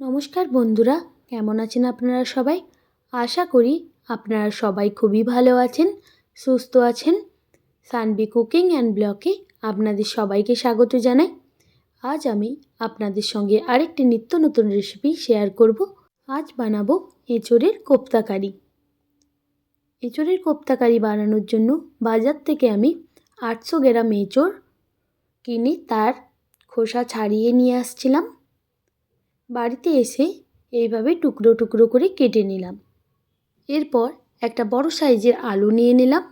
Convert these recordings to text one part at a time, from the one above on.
নমস্কার বন্ধুরা, কেমন আছেন আপনারা সবাই? আশা করি আপনারা সবাই খুবই ভালো আছেন, সুস্থ আছেন। সানবি কুকিং অ্যান্ড ব্লকে আপনাদের সবাইকে স্বাগত জানাই। আজ আমি আপনাদের সঙ্গে আরেকটি নিত্য নতুন রেসিপি শেয়ার করব। আজ বানাবো এঁচোড়ের কোপ্তাকারি এঁচোড়ের কোপ্তাকারি বানানোর জন্য বাজার থেকে আমি আটশো গ্রাম এঁচোড় কিনে তার খোসা ছাড়িয়ে নিয়ে আসছিলাম। বাড়িতে এসে এইভাবে টুকরো টুকরো করে কেটে নিলাম। এরপর একটা বড় সাইজের আলু নিয়ে নিলাম।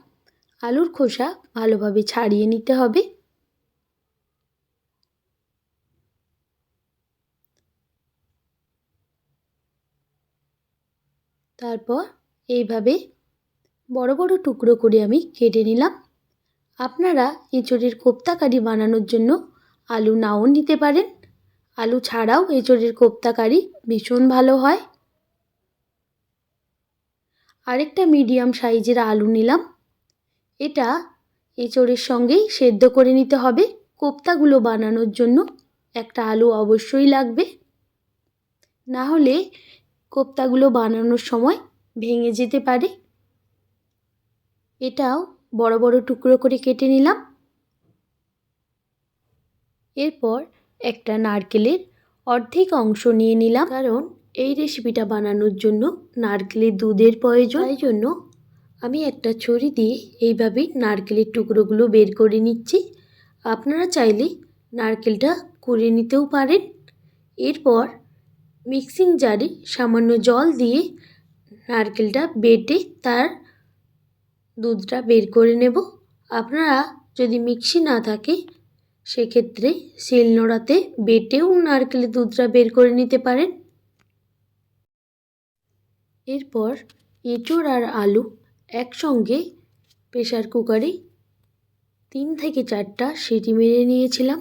আলুর খোসা ভালোভাবে ছাড়িয়ে নিতে হবে। তারপর এইভাবে বড় বড় টুকরো করে আমি কেটে নিলাম। আপনারা এঁচড়ের কোপ্তাকারি বানানোর জন্য আলু নাও নিতে পারেন। আলু ছাড়াও এঁচড়ের কোপ্তাকারি ভীষণ ভালো হয়। আরেকটা মিডিয়াম সাইজের আলু নিলাম। এটা এঁচড়ের সঙ্গেই সেদ্ধ করে নিতে হবে। কোপ্তাগুলো বানানোর জন্য একটা আলু অবশ্যই লাগবে। না হলে কোপ্তাগুলো বানানোর সময় ভেঙে যেতে পারে। এটাও বড় বড় টুকরো করে কেটে নিলাম। এরপর একটা নারকেলের অর্ধেক অংশ নিয়ে নিলাম। কারণ এই রেসিপিটা বানানোর জন্য নারকেলের দুধের প্রয়োজন। তাই জন্য আমি একটা ছড়ি দিয়ে এইভাবে নারকেলের টুকরোগুলো বের করে নিচ্ছি। আপনারা চাইলে নারকেলটা কুড়ে নিতেও পারেন। এরপর মিক্সিং জারে সামান্য জল দিয়ে নারকেলটা বেটে তার দুধটা বের করে নেব। আপনারা যদি মিক্সি না থাকে সেক্ষেত্রে শিলনোড়াতে বেটেও নারকেলের দুধটা বের করে নিতে পারেন। এরপর এঁচড় আর আলু একসঙ্গে প্রেশার কুকারে তিন থেকে চারটা সিটি মেরে নিয়েছিলাম।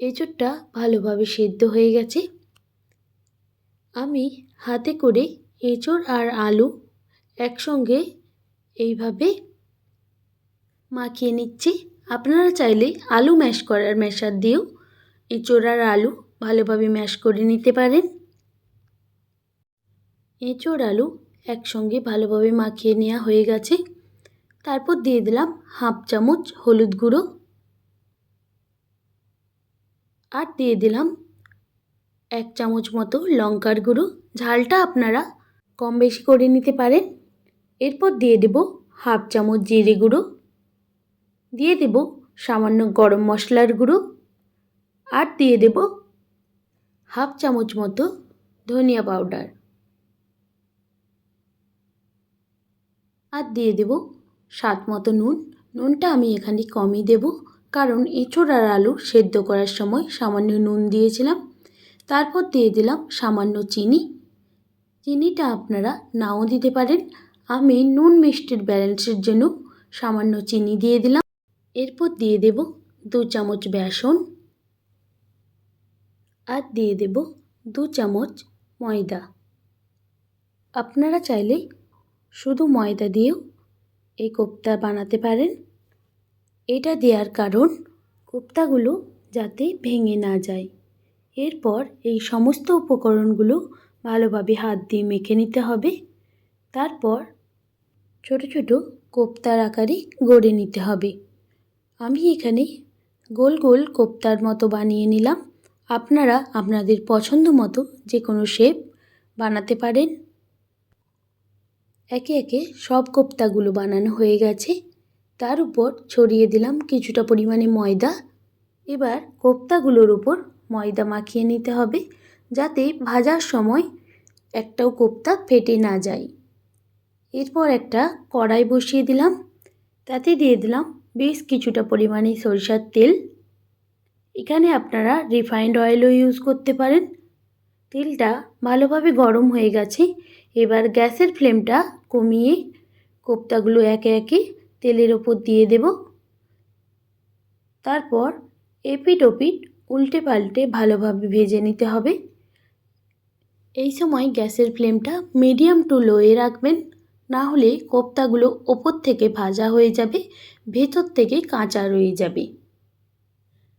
এঁচড়টা ভালোভাবে সেদ্ধ হয়ে গেছে। আমি হাতে করে এঁচড় আর আলু একসঙ্গে এইভাবে মাখিয়ে নিচ্ছি। আপনারা চাইলে আলু ম্যাশ করার ম্যাশার দিয়েও এঁচোড় আর আলু ভালোভাবে ম্যাশ করে নিতে পারেন। এঁচোড় আলু একসঙ্গে ভালোভাবে মাখিয়ে নেওয়া হয়ে গেছে। তারপর দিয়ে দিলাম হাফ চামচ হলুদ গুঁড়ো। আর দিয়ে দিলাম এক চামচ মতো লঙ্কার গুঁড়ো। ঝালটা আপনারা কম বেশি করে নিতে পারেন। এরপর দিয়ে দেব হাফ চামচ জিরে গুঁড়ো। দিয়ে দেব সামান্য গরম মশলার গুঁড়ো আর দিয়ে দেব হাফ চামচ মতো ধনিয়া পাউডার। আর দিয়ে দেব স্বাদ মতো নুন। নুনটা আমি এখানে কমই দেব কারণ এঁচোড় আর আলু সেদ্ধ করার সময় সামান্য নুন দিয়েছিলাম। তারপর দিয়ে দিলাম সামান্য চিনি। চিনিটা আপনারা নাও দিতে পারেন। আমি নুন মিষ্টির ব্যালেন্সের জন্য সামান্য চিনি দিয়ে দিলাম। এরপর দিয়ে দেব দু চামচ বেসন আর দিয়ে দেব দু চামচ ময়দা। আপনারা চাইলে শুধু ময়দা দিয়েও এই কোপ্তা বানাতে পারেন। এটা দেওয়ার কারণ কোপ্তাগুলো যাতে ভেঙে না যায়। এরপর এই সমস্ত উপকরণগুলো ভালোভাবে হাত দিয়ে মেখে নিতে হবে। তারপর ছোট ছোট কোপ্তার আকারে গড়ে নিতে হবে। আমি এখানে গোল গোল কোপ্তার মতো বানিয়ে নিলাম। আপনারা আপনাদের পছন্দ মতো যে কোনো শেপ বানাতে পারেন। একে একে সব কোপ্তাগুলো বানানো হয়ে গেছে। তার উপর ছড়িয়ে দিলাম কিছুটা পরিমাণে ময়দা। এবার কোপ্তাগুলোর উপর ময়দা মাখিয়ে নিতে হবে যাতে ভাজার সময় একটাও কোপ্তা ফেটে না যায়। এরপর একটা কড়াই বসিয়ে দিলাম। তাতে দিয়ে দিলাম বেশ কিছুটা পরিমাণে সরিষার তেল। এখানে আপনারা রিফাইন্ড অয়েলও ইউজ করতে পারেন। তেলটা ভালোভাবে গরম হয়ে গেছে। এবার গ্যাসের ফ্লেমটা কমিয়ে কোপ্তাগুলো একে একে তেলের ওপর দিয়ে দেব। তারপর এপিট ওপিট উল্টে পাল্টে ভালোভাবে ভেজে নিতে হবে। এই সময় গ্যাসের ফ্লেমটা মিডিয়াম টু লোয়ে রাখবেন। না হলে কোপ্তাগুলো ওপর থেকে ভাজা হয়ে যাবে, ভেতর থেকে কাঁচা রয়ে যাবে।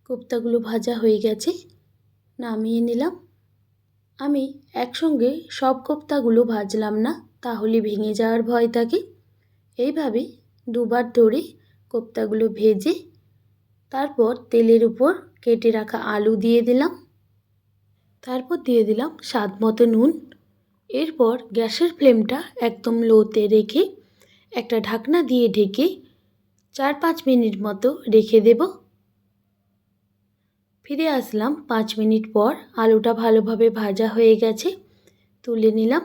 কোপ্তাগুলো ভাজা হয়ে গেছে, নামিয়ে নিলাম। আমি একসঙ্গে সব কোপ্তাগুলো ভাজলাম না, তাহলে ভেঙে যাওয়ার ভয় থাকে। এইভাবে দুবার ধরে কোপ্তাগুলো ভেজে, তারপর তেলের উপর কেটে রাখা আলু দিয়ে দিলাম। তারপর দিয়ে দিলাম স্বাদ মতো নুন। এরপর গ্যাসের ফ্লেমটা একদম লোতে রেখে একটা ঢাকনা দিয়ে ঢেকে চার পাঁচ মিনিট মতো রেখে দেব। ফিরে আসলাম পাঁচ মিনিট পর আলুটা ভালোভাবে ভাজা হয়ে গেছে, তুলে নিলাম।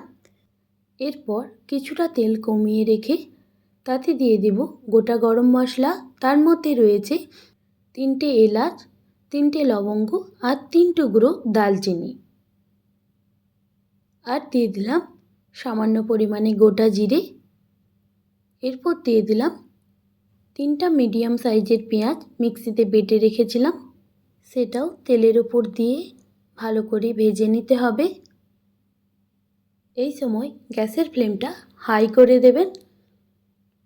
এরপর কিছুটা তেল কমিয়ে রেখে তাতে দিয়ে দেব গোটা গরম মশলা। তার মধ্যে রয়েছে তিনটে এলাচ, তিনটে লবঙ্গ আর তিন টুকরো দালচিনি আর দিয়ে দিলাম সামান্য পরিমাণে গোটা জিরে। এরপর দিয়ে দিলাম তিনটা মিডিয়াম সাইজের পেঁয়াজ মিক্সিতে বেটে রেখেছিলাম। সেটাও তেলের উপর দিয়ে ভালো করে ভেজে নিতে হবে। এই সময় গ্যাসের ফ্লেমটা হাই করে দেবেন।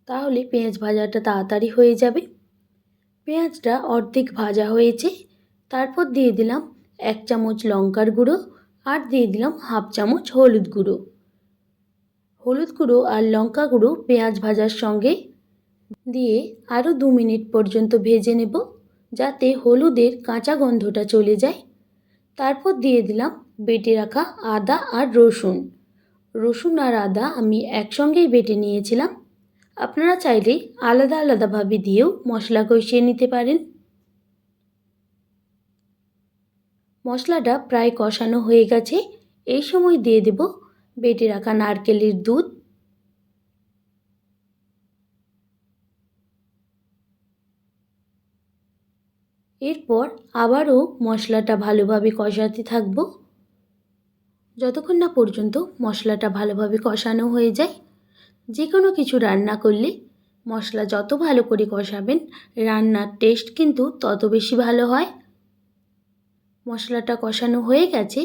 তাহলে পেঁয়াজ ভাজাটা তাড়াতাড়ি হয়ে যাবে। পেঁয়াজটা অর্ধেক ভাজা হয়েছে। তারপর দিয়ে দিলাম এক চামচ লঙ্কার গুঁড়ো আর দিয়ে দিলাম হাফ চামচ হলুদ গুঁড়ো। হলুদ গুঁড়ো আর লঙ্কা গুঁড়ো পেঁয়াজ ভাজার সঙ্গে দিয়ে আরও দু মিনিট পর্যন্ত ভেজে নেব যাতে হলুদের কাঁচা গন্ধটা চলে যায়। তারপর দিয়ে দিলাম বেটে রাখা আদা আর রসুন। রসুন আর আদা আমি একসঙ্গেই বেটে নিয়েছিলাম। আপনারা চাইলে আলাদা আলাদাভাবে দিয়েও মশলা কষিয়ে নিতে পারেন। মশলাটা প্রায় কষানো হয়ে গেছে। এই সময় দিয়ে দেব বেটে রাখা নারকেলের দুধ। এরপর আবারও মশলাটা ভালোভাবে কষাতে থাকব। যতক্ষণ না পর্যন্ত মশলাটা ভালোভাবে কষানো হয়ে যায় যে কোনো কিছু রান্না করলে মশলা যত ভালো করে কষাবেন, রান্নার টেস্ট কিন্তু তত বেশি ভালো হয়। মশলাটা কষানো হয়ে গেছে,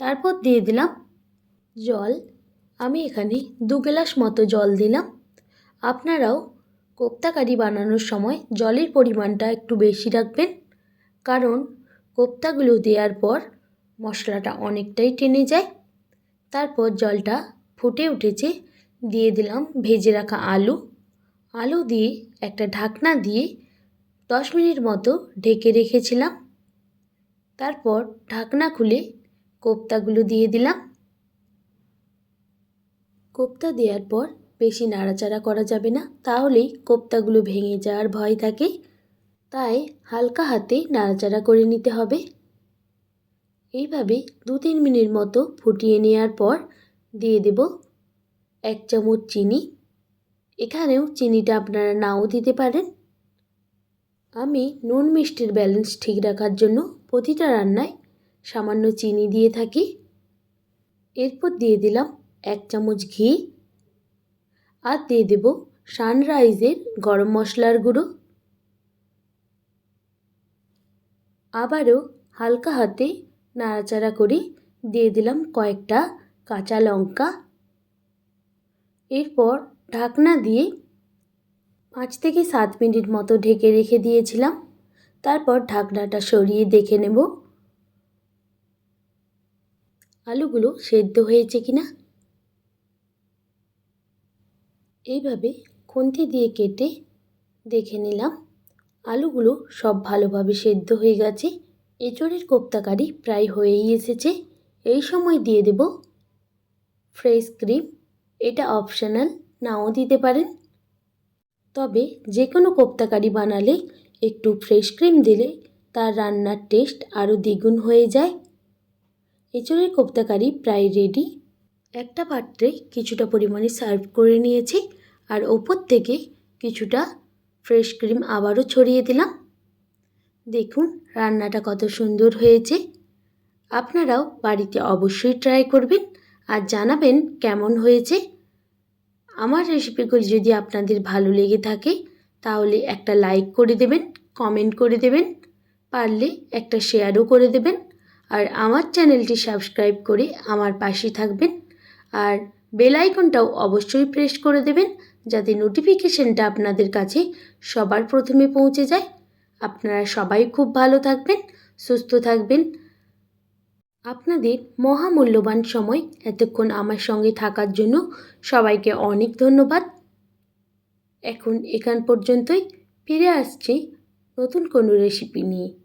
তারপর দিয়ে দিলাম জল। আমি এখানে দু গ্লাস মতো জল দিলাম। আপনারাও কোপ্তা কারি বানানোর সময় জলের পরিমাণটা একটু বেশি রাখবেন, কারণ কোপ্তাগুলো দেওয়ার পর মশলাটা অনেকটাই টেনে যায়। তারপর জলটা ফুটে উঠেছে, দিয়ে দিলাম ভেজে রাখা আলু। আলু দিয়ে একটা ঢাকনা দিয়ে দশ মিনিট মতো ঢেকে রেখেছিলাম। তারপর ঢাকনা খুলে কোপ্তাগুলো দিয়ে দিলাম। কোপ্তা দেওয়ার পর বেশি নাড়াচাড়া করা যাবে না, তাহলেই কোপ্তাগুলো ভেঙে যাওয়ার ভয় থাকে। তাই হালকা হাতে নাড়াচাড়া করে নিতে হবে। এইভাবে দু তিন মিনিট মতো ফুটিয়ে নেওয়ার পর দিয়ে দেব এক চামচ চিনি। এখানেও চিনিটা আপনারা নাও দিতে পারেন। আমি নুন মিষ্টির ব্যালেন্স ঠিক রাখার জন্য প্রতিটা রান্নায় সামান্য চিনি দিয়ে থাকি। এরপর দিয়ে দিলাম এক চামচ ঘি আর দিয়ে দেব সানরাইজের গরম মশলার গুঁড়ো। আবারও হালকা হাতে নাড়াচাড়া করে দিয়ে দিলাম কয়েকটা কাঁচা লঙ্কা। এরপর ঢাকনা দিয়ে পাঁচ থেকে সাত মিনিট মতো ঢেকে রেখে দিয়েছিলাম। তারপর ঢাকনাটা সরিয়ে দেখে নেব। আলুগুলো সেদ্ধ হয়েছে কিনা? এইভাবে খুন্তি দিয়ে কেটে দেখে নিলাম। আলুগুলো সব ভালোভাবে সেদ্ধ হয়ে গেছে। এঁচড়ের কোপ্তাকারি প্রায় হয়েই এসেছে। এই সময় দিয়ে দেব ফ্রেশ ক্রিম। এটা অপশনাল, নাও দিতে পারেন। তবে যে কোনো কোপ্তাকারি বানালে একটু ফ্রেশ ক্রিম দিলে তার রান্নার টেস্ট আরও দ্বিগুণ হয়ে যায়। এঁচড়ের কোপ্তাকারি প্রায় রেডি একটা পাত্রে কিছুটা পরিমাণে সার্ভ করে নিয়েছি আর ওপর থেকে কিছুটা ফ্রেশ ক্রিম আবারও ছড়িয়ে দিলাম। দেখুন রান্নাটা কত সুন্দর হয়েছে। আপনারাও বাড়িতে অবশ্যই ট্রাই করবেন আর জানাবেন কেমন হয়েছে। আমার রেসিপিগুলি যদি আপনাদের ভালো লেগে থাকে, তাহলে একটা লাইক করে দেবেন কমেন্ট করে দেবেন, পারলে একটা শেয়ারও করে দেবেন, আর আমার চ্যানেলটি সাবস্ক্রাইব করে আমার পাশে থাকবেন, আর বেল আইকনটাও অবশ্যই প্রেস করে দেবেন, যাতে নোটিফিকেশনটা আপনাদের কাছে সবার প্রথমে পৌঁছে যায়। আপনারা সবাই খুব ভালো থাকবেন, সুস্থ থাকবেন আপনাদের মহামূল্যবান সময় এতক্ষণ আমার সঙ্গে থাকার জন্য সবাইকে অনেক ধন্যবাদ। এখন এখান পর্যন্তই। ফিরে আসছি নতুন কোনো রেসিপি নিয়ে।